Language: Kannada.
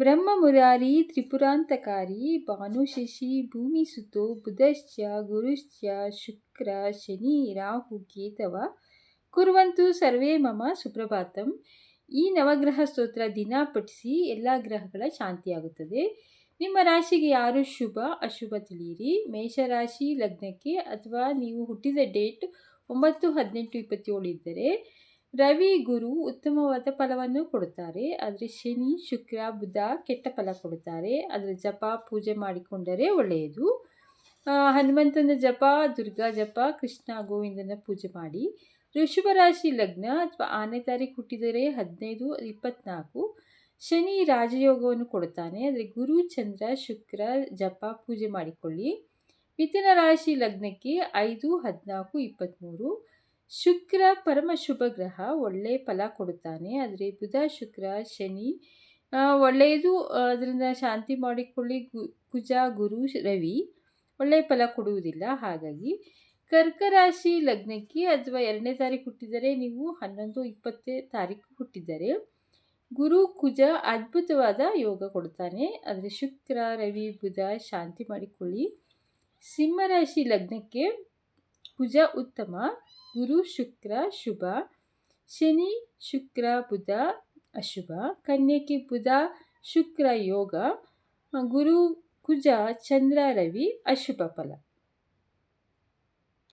ಬ್ರಹ್ಮ ಮುರಾರಿ ತ್ರಿಪುರಾಂತಕಾರಿ ಭಾನುಶಶಿ ಭೂಮಿಸುತೋ ಬುಧಶ್ಚ ಗುರುಶ್ಚ ಶುಕ್ರ ಶನಿ ರಾಹು ಕೇತವ ಕುರುವಂತು ಸರ್ವೇ ಮಮ ಸುಪ್ರಭಾತಂ. ಈ ನವಗ್ರಹ ಸ್ತೋತ್ರ ದಿನ ಪಠಿಸಿ ಎಲ್ಲ ಗ್ರಹಗಳ ಶಾಂತಿಯಾಗುತ್ತದೆ. ನಿಮ್ಮ ರಾಶಿಗೆ ಯಾರು ಶುಭ, ಅಶುಭ ತಿಳಿಯಿರಿ. ಮೇಷರಾಶಿ ಲಗ್ನಕ್ಕೆ ಅಥವಾ ನೀವು ಹುಟ್ಟಿದ ಡೇಟ್ ಒಂಬತ್ತು ಹದಿನೆಂಟು ಇಪ್ಪತ್ತೇಳು ಇದ್ದರೆ ರವಿ ಗುರು ಉತ್ತಮವಾದ ಫಲವನ್ನು ಕೊಡುತ್ತಾರೆ. ಆದರೆ ಶನಿ, ಶುಕ್ರ, ಬುಧ ಕೆಟ್ಟ ಫಲ ಕೊಡುತ್ತಾರೆ. ಅದರ ಜಪ, ಪೂಜೆ ಮಾಡಿಕೊಂಡರೆ ಒಳ್ಳೆಯದು. ಹನುಮಂತನ ಜಪ, ದುರ್ಗಾ ಜಪ, ಕೃಷ್ಣ ಗೋವಿಂದನ ಪೂಜೆ ಮಾಡಿ. ಋಷಭ ರಾಶಿ ಲಗ್ನ ಅಥವಾ ಆನೆ ತಾರೀಕು ಹುಟ್ಟಿದರೆ ಹದಿನೈದು, ಇಪ್ಪತ್ನಾಲ್ಕು. ಶನಿ ರಾಜಯೋಗವನ್ನು ಕೊಡುತ್ತಾನೆ. ಅಂದರೆ ಗುರು, ಚಂದ್ರ, ಶುಕ್ರ ಜಪ, ಪೂಜೆ ಮಾಡಿಕೊಳ್ಳಿ. ಮಿಥುನ ರಾಶಿ ಲಗ್ನಕ್ಕೆ ಐದು, ಹದಿನಾಲ್ಕು ಇಪ್ಪತ್ತ್ಮೂರು ಶುಕ್ರ ಪರಮ ಶುಭ ಗ್ರಹ ಒಳ್ಳೆಯ ಫಲ ಕೊಡುತ್ತಾನೆ. ಆದರೆ ಬುಧ, ಶುಕ್ರ, ಶನಿ ಒಳ್ಳೆಯದು, ಅದರಿಂದ ಶಾಂತಿ ಮಾಡಿಕೊಳ್ಳಿ. ಗು, ಕುಜ, ಗುರು, ರವಿ ಒಳ್ಳೆಯ ಫಲ ಕೊಡುವುದಿಲ್ಲ. ಹಾಗಾಗಿ ಕರ್ಕ ರಾಶಿ ಲಗ್ನಕ್ಕೆ ಅಥವಾ ಎರಡನೇ ತಾರೀಕು ಹುಟ್ಟಿದರೆ ನೀವು ಹನ್ನೊಂದು, ಇಪ್ಪತ್ತೇ ತಾರೀಕು ಹುಟ್ಟಿದರೆ ಗುರು, ಕುಜ ಅದ್ಭುತವಾದ ಯೋಗ ಕೊಡ್ತಾನೆ ಆದರೆ ಶುಕ್ರ, ರವಿ, ಬುಧ ಶಾಂತಿ ಮಾಡಿಕೊಳ್ಳಿ. ಸಿಂಹರಾಶಿ ಲಗ್ನಕ್ಕೆ ಕುಜ ಉತ್ತಮ. ಗುರು ಶುಕ್ರ ಶುಭ, ಶನಿ ಶುಕ್ರ ಬುಧ ಅಶುಭ, ಕನ್ಯಕಿ ಬುಧ ಶುಕ್ರ ಯೋಗ, ಗುರು ಕುಜ ಚಂದ್ರ ರವಿ ಅಶುಭ ಫಲ.